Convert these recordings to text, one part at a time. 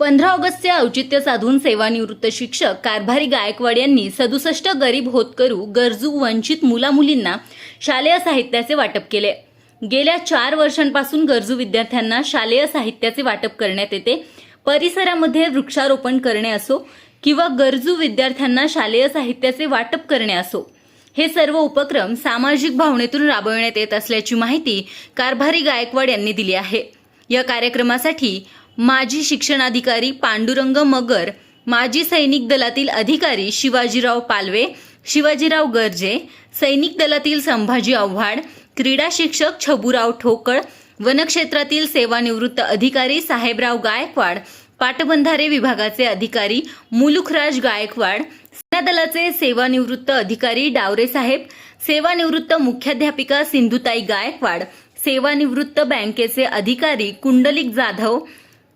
पंधरा ऑगस्टचे औचित्य साधून सेवानिवृत्त शिक्षक कारभारी गायकवाड यांनी सदुसष्ट गरीब होतकरू गरजू वंचित मुलामुलींना शालेय साहित्याचे वाटप केले. गेल्या चार वर्षांपासून गरजू विद्यार्थ्यांना शालेय साहित्याचे वाटप करण्यात येते. परिसरामध्ये वृक्षारोपण करणे असो किंवा गरजू विद्यार्थ्यांना शालेय साहित्याचे वाटप करणे असो हे सर्व उपक्रम सामाजिक भावनेतून राबविण्यात येत असल्याची माहिती कारभारी गायकवाड यांनी दिली आहे. या कार्यक्रमासाठी माजी शिक्षणाधिकारी पांडुरंग मगर माजी सैनिक दलातील अधिकारी शिवाजीराव पालवे शिवाजीराव गर्जे सैनिक दलातील संभाजी आव्हाड क्रीडा शिक्षक छबुराव ठोकळ वनक्षेत्रातील सेवानिवृत्त अधिकारी साहेबराव गायकवाड पाटबंधारे विभागाचे अधिकारी मुलुखराज गायकवाड सेना दलाचे सेवानिवृत्त अधिकारी डावरे साहेब सेवानिवृत्त मुख्याध्यापिका सिंधुताई गायकवाड सेवानिवृत्त बँकेचे अधिकारी कुंडलिक जाधव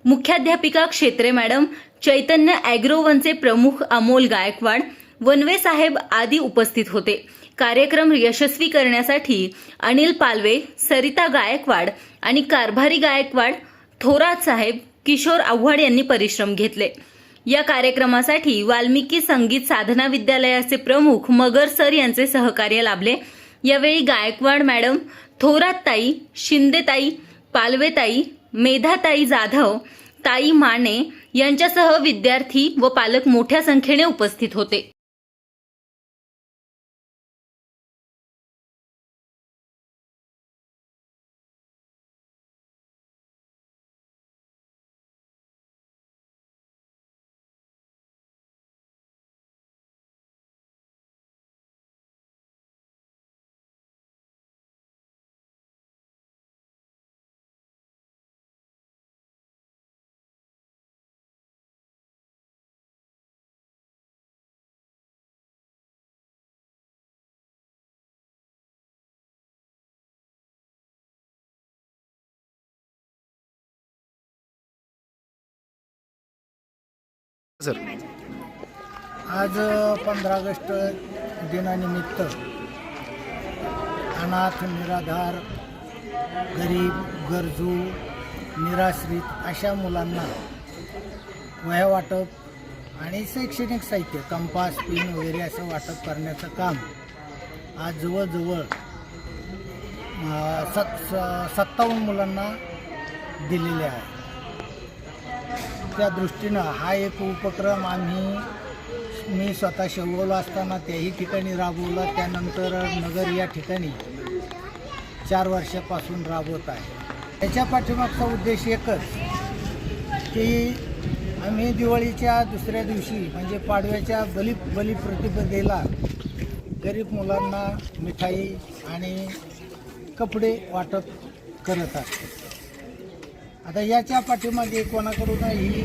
मुख्याध्यापिका क्षेत्रे मॅडम चैतन्य अॅग्रोवनचे प्रमुख अमोल गायकवाड वनवे साहेब आदी उपस्थित होते. कार्यक्रम यशस्वी करण्यासाठी अनिल पालवे सरिता गायकवाड आणि कारभारी गायकवाड थोरात साहेब किशोर आव्हाड यांनी परिश्रम घेतले. या कार्यक्रमासाठी वाल्मिकी संगीत साधना विद्यालयाचे प्रमुख मगर सर यांचे सहकार्य लाभले. यावेळी गायकवाड मॅडम थोरातताई शिंदेताई पालवेताई मेधाताई जाधव ताई माने यांच्यासह विद्यार्थी व पालक मोठ्या संख्येने उपस्थित होते. सर. आज पंधरा ऑगस्ट दिनानिमित्त अनाथ निराधार गरीब गरजू निराश्रित अशा मुलांना वह्या वाटप आणि शैक्षणिक साहित्य कंपास पिन वगैरे असं वाटप करण्याचं काम आज जवळजवळ सत सत्तावन्न मुलांना दिलेले आहे. त्या दृष्टीनं हा एक उपक्रम आम्ही मी स्वतः शेवगावला असताना त्याही ठिकाणी राबवला. त्यानंतर नगर या ठिकाणी चार वर्षापासून राबवत आहे. त्याच्या पाठीमागचा उद्देश एकच की आम्ही दिवाळीच्या दुसऱ्या दिवशी म्हणजे पाडव्याच्या बली बलिप्रतिपदेला गरीब मुलांना मिठाई आणि कपडे वाटप करत असतो. आता याच्या पाठीमागे कोणाकडूनही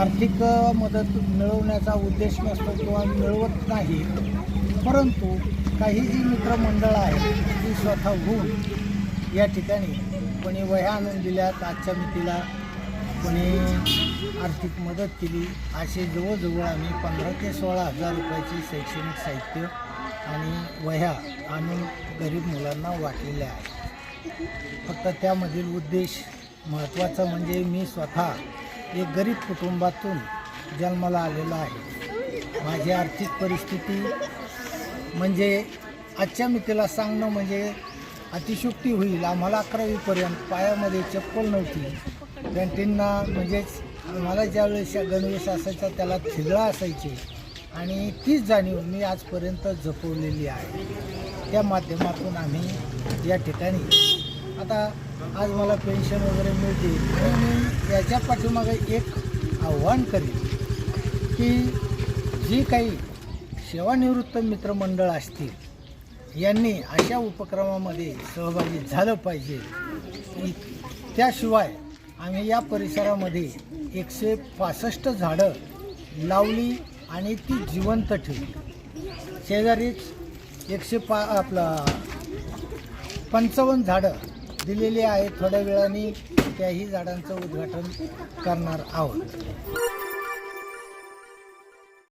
आर्थिक मदत मिळवण्याचा उद्देश नसतो किंवा मिळवत नाही. परंतु काही जी मित्रमंडळ आहेत ती स्वतःहून या ठिकाणी कोणी वह्या आणून दिल्यात. आजच्या मितीला कोणी आर्थिक मदत केली. असे जवळजवळ आम्ही पंधरा ते सोळा हजार रुपयाची शैक्षणिक साहित्य आणि वह्या आणून गरीब मुलांना वाटलेल्या आहेत फक्त त्यामधील उद्देश महत्त्वाचा म्हणजे मी स्वतः एक गरीब कुटुंबातून जन्माला आलेलो आहे. माझी आर्थिक परिस्थिती म्हणजे आजच्या मितीला सांगणं म्हणजे अतिशुक्ती होईल. आम्हाला अकरावीपर्यंत पायामध्ये चप्पल नव्हती. कॅन्टीनना म्हणजेच मला ज्यावेळेस गणवेश असायचा त्याला थिगळा असायचे आणि तीच जाणीव मी आजपर्यंत जपवलेली आहे. त्या माध्यमातून आम्ही या ठिकाणी आता आज मला पेन्शन वगैरे मिळते आणि मी याच्या पाठीमागे एक आव्हान करेन की जी काही सेवानिवृत्त मित्रमंडळ असतील यांनी अशा उपक्रमामध्ये सहभागी झालं पाहिजे. त्याशिवाय आम्ही या परिसरामध्ये एकशे पासष्ट झाडं लावली आणि ती जिवंत ठेवली. शेजारीच एकशे पा आपला पंचावन्न झाडं दिलेली आहे. थोड्या वेळाने त्याही झाडांचं उद्घाटन करणार आहोत.